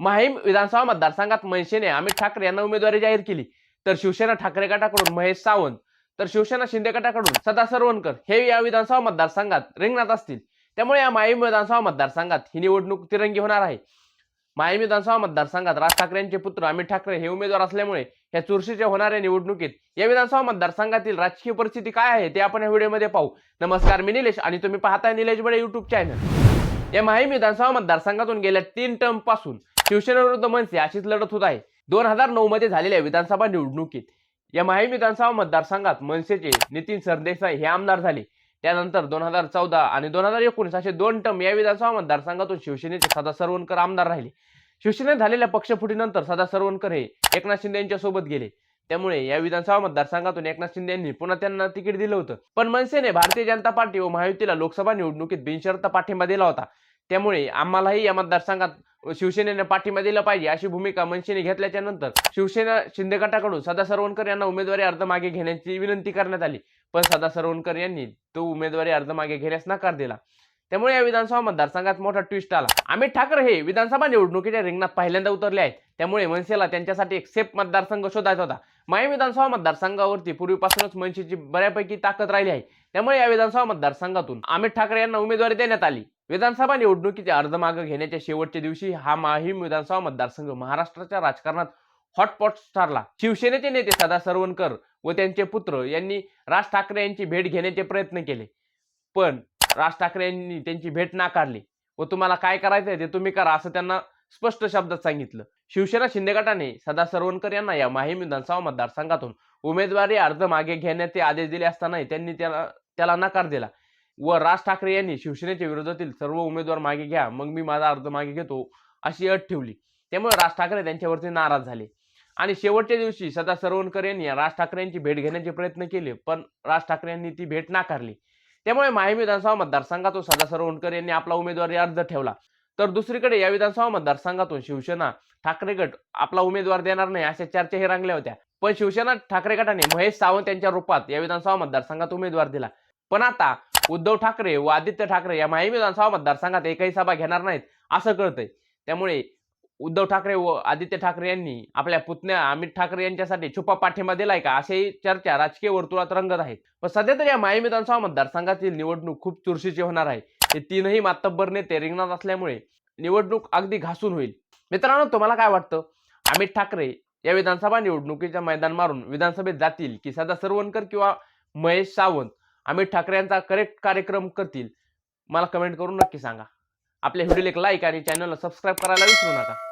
माहीम विधानसभा मतदारसंघात मनसेने अमित ठाकरे यांना उमेदवारी जाहीर केली. तर शिवसेना ठाकरे गटाकडून महेश सावंत तर शिवसेना शिंदे गटाकडून सदा सरवणकर हे या विधानसभा मतदारसंघात रिंगणात असतील. त्यामुळे या माहीम विधानसभा मतदारसंघात ही निवडणूक तिरंगी होणार आहे. माहीम विधानसभा मतदारसंघात राज ठाकरे यांचे पुत्र अमित ठाकरे हे उमेदवार असल्यामुळे या चुरशीच्या होणाऱ्या निवडणुकीत या विधानसभा मतदारसंघातील राजकीय परिस्थिती काय आहे ते आपण या व्हिडिओमध्ये पाहू. नमस्कार मी निलेश आणि तुम्ही पाहताय निलेश बडे युट्यूब चॅनल या माहीम विधानसभा मतदारसंघातून गेल्या तीन टर्मपासून शिवसेनेविरुद्ध मनसे अशीच लढत होत आहे. दोन हजार नऊ मध्ये झालेल्या विधानसभा निवडणुकीत या माहीम विधानसभा मतदारसंघात मनसेचे नितीन सरदेसाई हे आमदार झाले. त्यानंतर दोन हजार चौदा आणि दोन हजार एकोणीस असे दोन टर्म या विधानसभा मतदारसंघातून शिवसेनेचे सदा सरवणकर आमदार राहिले. शिवसेनेत झालेल्या पक्षफुटीनंतर सदा सरवणकर हे एकनाथ शिंदे यांच्या सोबत गेले. त्यामुळे या विधानसभा मतदारसंघातून एकनाथ शिंदे यांनी पुन्हा त्यांना तिकीट दिलं होतं. पण मनसेने भारतीय जनता पार्टी व महायुतीला लोकसभा निवडणुकीत बिनशर्त पाठिंबा दिला होता. त्यामुळे आम्हालाही या मतदारसंघात शिवसेनेने पाठिंबा दिला पाहिजे अशी भूमिका मनसेने घेतल्याच्या नंतर शिवसेना शिंदे गटाकडून सदा सरवणकर यांना उमेदवारी अर्ज मागे घेण्याची विनंती करण्यात आली. पण सदा सरवणकर यांनी तो उमेदवारी अर्ज मागे घेण्यास नकार दिला. त्यामुळे या विधानसभा मतदारसंघात मोठा ट्विस्ट आला. अमित ठाकरे हे विधानसभा निवडणुकीच्या रिंगणात पहिल्यांदा उतरले आहेत. त्यामुळे मनसेला त्यांच्यासाठी एक सेफ मतदारसंघ शोधायचा होता. माय विधानसभा मतदारसंघावरती पूर्वीपासूनच मनसेची बऱ्यापैकी ताकद राहिली आहे. त्यामुळे या विधानसभा मतदारसंघातून अमित ठाकरे यांना उमेदवारी देण्यात आली. विधानसभा निवडणुकीचे अर्ज मागे घेण्याच्या शेवटच्या दिवशी हा माहीम विधानसभा मतदारसंघ महाराष्ट्राच्या राजकारणात हॉटपॉट ठरला शिवसेनेचे नेते सदा सरवणकर व त्यांचे पुत्र यांनी राज ठाकरे यांची भेट घेण्याचे प्रयत्न केले. पण राज ठाकरे यांनी त्यांची भेट नाकारली. व तुम्हाला काय करायचंय ते तुम्ही करा असं त्यांना स्पष्ट शब्दात सांगितलं. शिवसेना शिंदे गटाने सदा सरवणकर यांना या माहीम विधानसभा मतदारसंघातून उमेदवारी अर्ज मागे घेण्याचे आदेश दिले असतानाही त्यांनी त्याला त्याला नकार दिला. व राज ठाकरे यांनी शिवसेनेच्या विरोधातील सर्व उमेदवार मागे घ्या मग मी माझा अर्ज मागे घेतो अशी अट ठेवली. त्यामुळे राज ठाकरे त्यांच्यावरती नाराज झाले. आणि शेवटच्या दिवशी सदा सरवणकर यांनी राज ठाकरे यांची भेट घेण्याचे प्रयत्न केले पण राज ठाकरे यांनी ती भेट नाकारली. त्यामुळे माहीम विधानसभा मतदारसंघातून सदा सरवणकर यांनी आपला उमेदवारी अर्ज ठेवला. तर दुसरीकडे या विधानसभा मतदारसंघातून शिवसेना ठाकरे गट आपला उमेदवार देणार नाही अशा चर्चाही रंगल्या होत्या. पण शिवसेना ठाकरे गटाने महेश सावंत यांच्या रूपात या विधानसभा मतदारसंघात उमेदवार दिला. पण आता उद्धव ठाकरे व आदित्य ठाकरे या माहीम विधानसभा मतदारसंघात एकही सभा घेणार नाहीत असं कळतंय. त्यामुळे उद्धव ठाकरे व आदित्य ठाकरे यांनी आपल्या पुतण्या अमित ठाकरे यांच्यासाठी छुपा पाठिंबा दिलाय का अशी चर्चा राजकीय वर्तुळात रंगत आहेत पण सध्या तर या माहीम विधानसभा मतदारसंघातील निवडणूक खूप चुरशीची होणार आहे. हे तीनही मातब्बर नेते रिंगणात असल्यामुळे निवडणूक अगदी घासून होईल. मित्रांनो तुम्हाला काय वाटतं? अमित ठाकरे या विधानसभा निवडणुकीच्या मैदान मारून विधानसभेत जातील की सदा सरवणकर किंवा महेश सावंत? अमित ठाकरे यांचा करेक्ट कार्यक्रम करतील. मला कमेंट करून नक्की सांगा. आपल्या व्हिडिओला एक लाईक आणि चॅनलला सबस्क्राईब करायला विसरू नका.